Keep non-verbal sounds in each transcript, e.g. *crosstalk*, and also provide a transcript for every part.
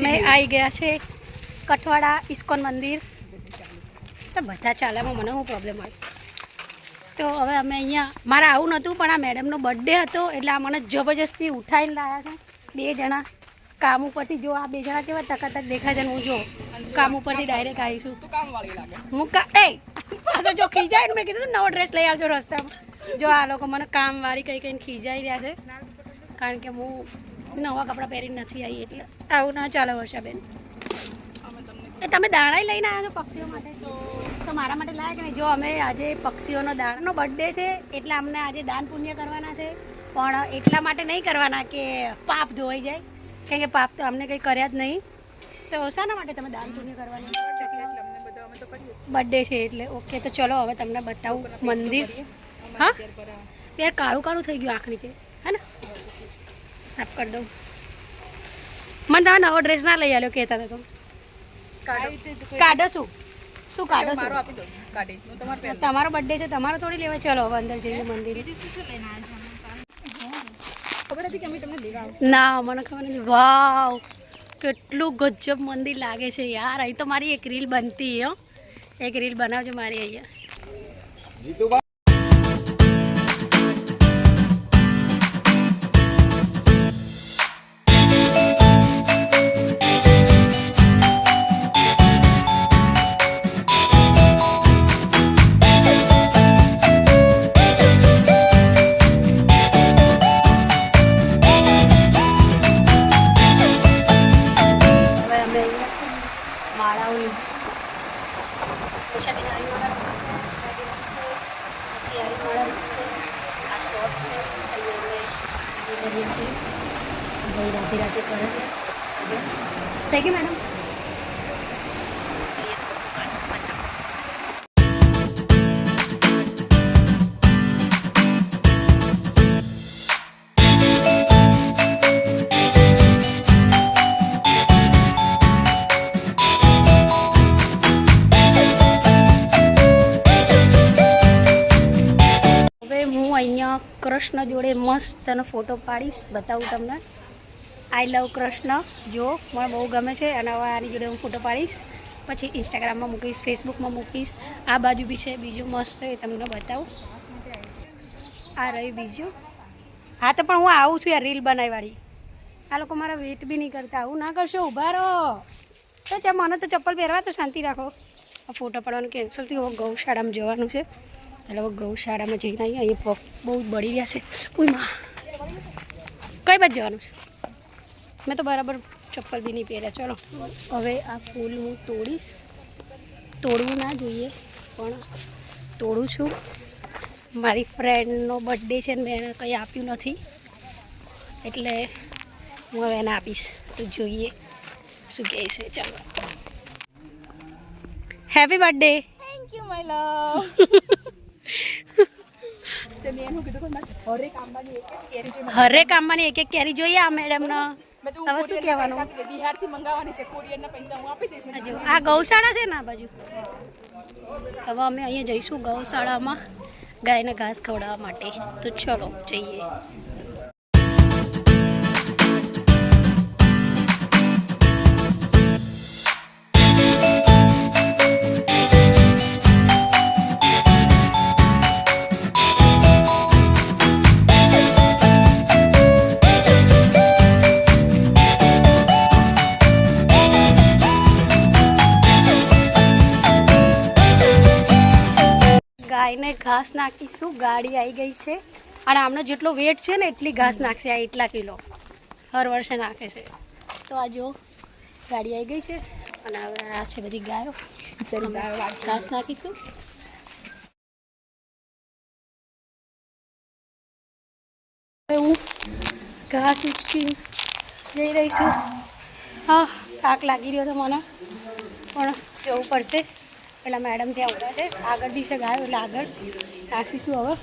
અમે આવી ગયા છે કઠવાડા ઇસ્કોન મંદિર. તો બધા ચાલ્યામાં મને શું પ્રોબ્લેમ હોય? તો હવે અમે અહીંયા મારે આવું નહોતું પણ આ મેડમનો બર્થડે હતો એટલે આ મને જબરજસ્તી ઉઠાવીને લાયા છે. બે જણા કામ ઉપરથી જો આ બે જણા કેવા ટકાટક દેખાય છે હું જો કામ ઉપરથી ડાયરેક્ટ આવીશું હું કા એ પાછો જો ખીજાય ને મેં કીધું નવો ડ્રેસ લઈ આવજો રસ્તામાં. જો આ લોકો મને કામવાળી કઈ કઈને ખીજાઈ રહ્યા છે. કારણ કે હું નવા કપડાં પહેરીને નથી આવી એટલે આવું ના ચાલે વર્ષાબેન. એ તમે દાણા લઈને આવ્યા છો પક્ષીઓ માટે? તો મારા માટે લાયા કે નહીં? જો અમે આજે પક્ષીઓનો દાણાનો બર્થડે છે એટલે અમને આજે દાન પુણ્ય કરવાના છે. પણ એટલા માટે નહીં કરવાના કે પાપ ધોવાઈ જાય. કેમ કે પાપ તો અમને કંઈ કર્યા જ નહીં. તો શાના માટે તમે દાન પુણ્ય કરવાની બર્થડે છે? એટલે ઓકે તો ચલો હવે તમને બતાવું મંદિર. હા? યાર કાળું કાળું થઈ ગયું આંખ છે હે ને? સાફ કરી દઉં મને તમે નવો ડ્રેસ ના લઈ આવ્યો કહેતા હતા તો કાઢો શું શું કાઢો શું મારો આપી દો કાઢી હું તમારે બર્થડે છે તમારો થોડી લેવા ચલો હવે અંદર જઈએ મંદિર ખબર હતી કે અમે તમને ના મને ખબર નથી વાવ કેટલું ગજબ મંદિર લાગે છે યાર અહીં તો મારી એક રીલ બનતી હો એક રીલ બનાવજો મારી અહીંયા ભાઈ રાતે રાતે કરે છે. થઈ ગઈ મેડમ કૃષ્ણ જોડે મસ્ત એનો ફોટો પાડીશ, બતાવું તમને. I love Krishna. જો મને બહુ ગમે છે અને હવે આની જોડે હું ફોટો પાડીશ. પછી ઇન્સ્ટાગ્રામમાં મૂકીશ ફેસબુકમાં મૂકીશ. આ બાજુ બી છે, બીજું મસ્ત એ તમને બતાવું. આ રહ્યું બીજું. હા, તો પણ હું આવું છું યાર રીલ બનાવવાળી. આ લોકો મારા વેટ બી નહીં કરતા. આવું ના કરશો, ઊભા રહો. તો ત્યાં મને તો ચપ્પલ પહેરવા તો શાંતિ રાખો. આ ફોટો પાડવાનું કેન્સલ થયું, હવે ગૌશાળામાં જવાનું છે. એટલે હવે ગૌશાળામાં જઈને અહીંયા પગ બહુ બળી રહ્યા છે. કોઈ કઈ બાજુ જવાનું છે? મેં તો બરાબર ચપ્પલ બી નહીં પહેર્યા. ચલો હવે આ ફૂલ હું તોડીશ. તોડવું ના જોઈએ પણ તોડું છું. મારી ફ્રેન્ડનો બર્થડે છે ને મેં એને કંઈ આપ્યું નથી. એટલે હું હવે એને આપીશ. તો જોઈએ શું કહે છે. ચાલો. Happy birthday thank you my love હરેક આંબાની એક એક કેરી જોઈએ આ મેડમને હવે શું કહેવાનું? બિહારથી મંગાવવાની છે કુરિયરના પૈસા હું આપી દઈશ હજુ આ ગૌશાળા છે ને આ બાજુ? હવે અમે અહીંયા જઈશું ગૌશાળામાં ગાયને ઘાસ ખવડાવવા માટે. તો ચલો જઈએ. ઘાસ નાખીશું. ગાડી આવી ગઈ છે. અને આમનો જેટલો વેટ છે ને, એટલી ઘાસ નાખશે. આ એટલા કિલો. હર વર્ષે નાખે છે. તો આ જો, ગાડી આવી ગઈ છે. અને હવે આ છે બધી ગાયો. ઘાસ નાખીશું. હું ઘાસ ઉચકી જઈ રહી છું હા, થાક લાગી રહ્યો છે મને. પણ જવું પડશે. પેલા મેડમ ત્યાં ઊભા છે. આગળ છે ગાયો એટલે આગળ રાખીશું હવે.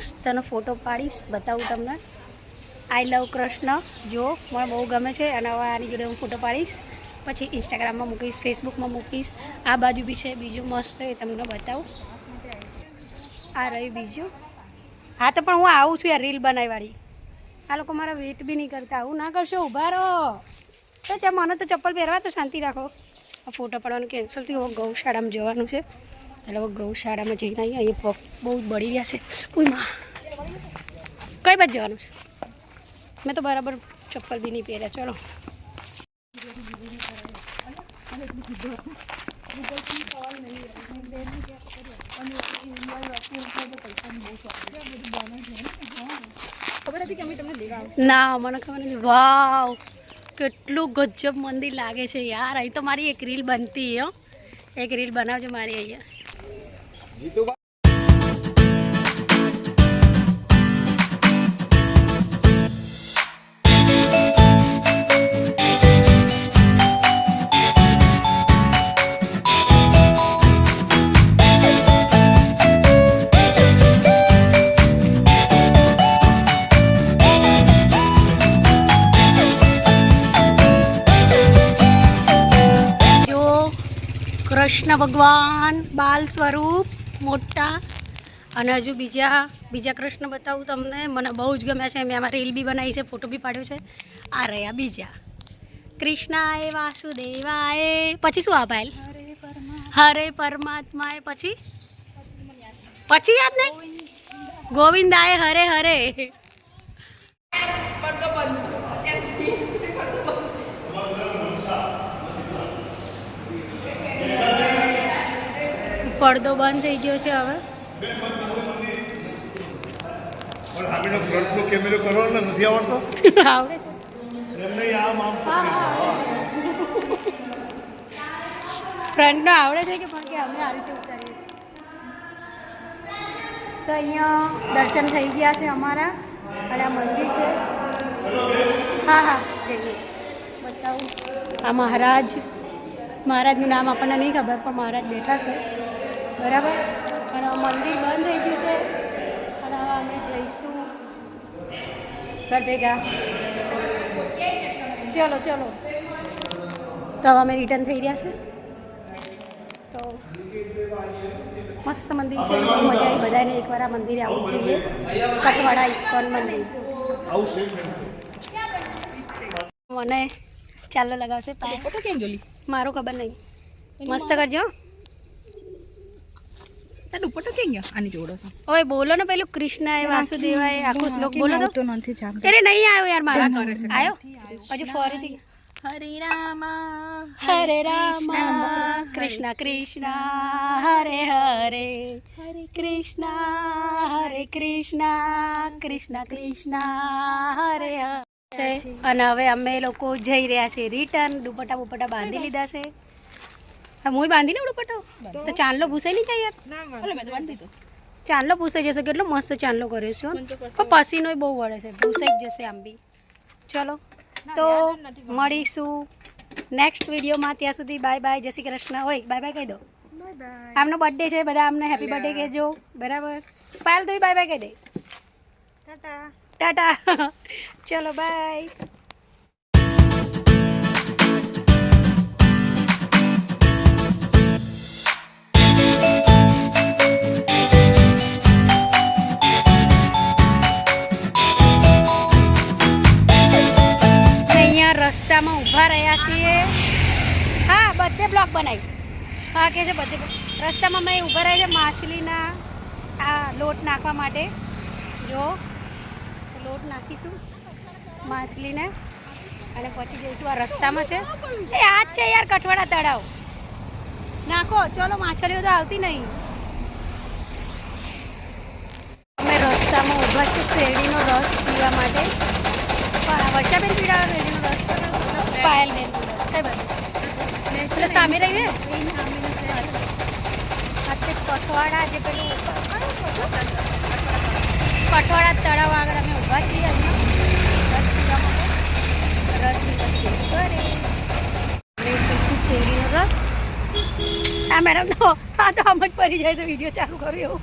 મસ્ત અને ફોટો પાડીશ, બતાવું તમને. આઈ લવ કૃષ્ણ, જો, મને બહુ ગમે છે, અને આની જોડે હું ફોટો પાડીશ. પછી ઇન્સ્ટાગ્રામમાં મૂકીશ ફેસબુકમાં મૂકીશ. આ બાજુ બી છે, બીજું મસ્ત એ તમને બતાવું. આ રહ્યું બીજું. હા, તો પણ હું આવું છું યાર, રીલ બનાવવાળી આ લોકો મારા વેટ બી નહીં કરતા, આવું ના કરશો, ઊભા રહો. તો ત્યાં મને તો ચપ્પલ પહેરવા તો શાંતિ રાખો. આ ફોટો પાડવાનું કેન્સલ થયું ગૌશાળામાં જવાનું છે. એટલે હવે ગૌશાળામાં જઈને આવીએ અહીંયા પગ બહુ બળી ગયા છે ઉઈ માં કઈ બાજુ જવાનું છે મેં તો બરાબર ચપ્પલ બી નહીં પહેર્યા ચલો ખબર હતી કે અમે તમને લેવા આવશું ના મને ખબર નથી વાવ કેટલું ગજબ મંદિર લાગે છે યાર. અહીં તો મારી એક રીલ બનતી હો. એક રીલ બનાવજો મારી અહીંયા. જો કૃષ્ણ ભગવાન બાલ સ્વરૂપ મોટા. અને હજુ બીજા બીજા કૃષ્ણ બતાવું તમને. મને બહુ જ ગમ્યા છે. મેં આમાં રીલ બી બનાવી છે ફોટો બી પાડ્યો છે. આ રહ્યા બીજા. કૃષ્ણાએ વાસુદેવાએ પછી શું આ હરે પરમાત્માએ પછી? પછી યાદ નહીં? ગોવિંદાએ હરે હરે. પડદો બંધ થઈ ગયો છે હવે. આવડે છે. ફ્રન્ટનો આવડે છે કે પણ કે અમે આ રીતે ઉતારીએ છીએ. તો અહીંયા દર્શન થઈ ગયા છે અમારા. અને આ મંદિર છે. હા હા જઈએ. બતાવું. આ મહારાજ મહારાજનું નામ આપણને નહીં ખબર પણ મહારાજ બેઠા છે. બરાબર? અને મંદિર બંધ થઈ ગયું છે. અને હવે અમે જઈશું. ભેગા. ચલો ચલો. તો હવે અમે રિટર્ન થઈ રહ્યા છે. તો મસ્ત મંદિર છે. બહુ મજા આવી. બધાને એકવાર આ મંદિરે આવવું જોઈએ. કટવાડા ઇસ્કોન મંદિર મને ચાલો લગાવશે. પાય મારો ખબર નહીં. મસ્ત કરજો. તાર દુપટ્ટો કેમ ગયો? આની જોડો છે. ઓય બોલો ને પેલું કૃષ્ણાએ વાસુદેવાએ આખું શ્લોક બોલો તો. તો નથી જામ અરે નહીં આવ્યો યાર મારા આવ્યો? હજુ ફરીથી. હરે રામા હરે રામ. કૃષ્ણ કૃષ્ણ હરે હરે. હરે કૃષ્ણ હરે કૃષ્ણ કૃષ્ણ કૃષ્ણ હરે હરે. છે. અને હવે અમે લોકો જઈ રહ્યા છે રિટર્ન દુપટ્ટા બુપટ્ટા બાંધી લીધા છે. હા હું બાંધી લઉં પટો તો ચાંદલો ભૂસાઈ નહીં જાય યાર. ઓલે મેં તો બાંધી દીધો. ચાંદલો ભૂસાઈ જશે કેટલો મસ્ત ચાંદલો કર્યો છે પણ પસીનો બહુ વળે છે. ભૂસાઈ જશે આમ બી. ચલો. તો મળીશું નેક્સ્ટ વિડીયોમાં. ત્યાં સુધી બાય બાય જય શ્રી કૃષ્ણ. હોય બાય બાય કહી દો. આમનો બર્થડે છે બધા આમને હેપી બર્થડે કહેજો. બરાબર? પાયલ તો બાય બાય કહી દે. ટાટા. *laughs* ચલો બાય રસ્તામાં ઊભા રહ્યા છીએ. હા, બધે બ્લોક બનાવીશ. હા, કે છે બધે રસ્તામાં મેં ઊભા રહ્યા છે માછલીના આ લોટ નાખવા માટે. જો, લોટ નાખીશું માછલીને. અને પછી જઈશું આ રસ્તામાં છે. એ, આ જ છે યાર કઠવાડા તળાવ. નાખો, ચલો, માછલીઓ તો આવતી નહીં. અમે રસ્તામાં ઊભા છીએ શેરડીનો રસ પીવા માટે. વર્ષાબેન પીડા શેરડીનો રસ? પાયલબેન કઈ બાજુ? એટલે સામે રહી ને આ કઠવાડા જે પેલું કઠવાડા તળાવ આગળ અમે ઊભા છીએ અહીંયા. રસ પીવા માટે કરે. પીશું રસ. આ મેડમ તો આ તો આમ જ પડી જાય તો વીડિયો ચાલુ કર્યો. એવું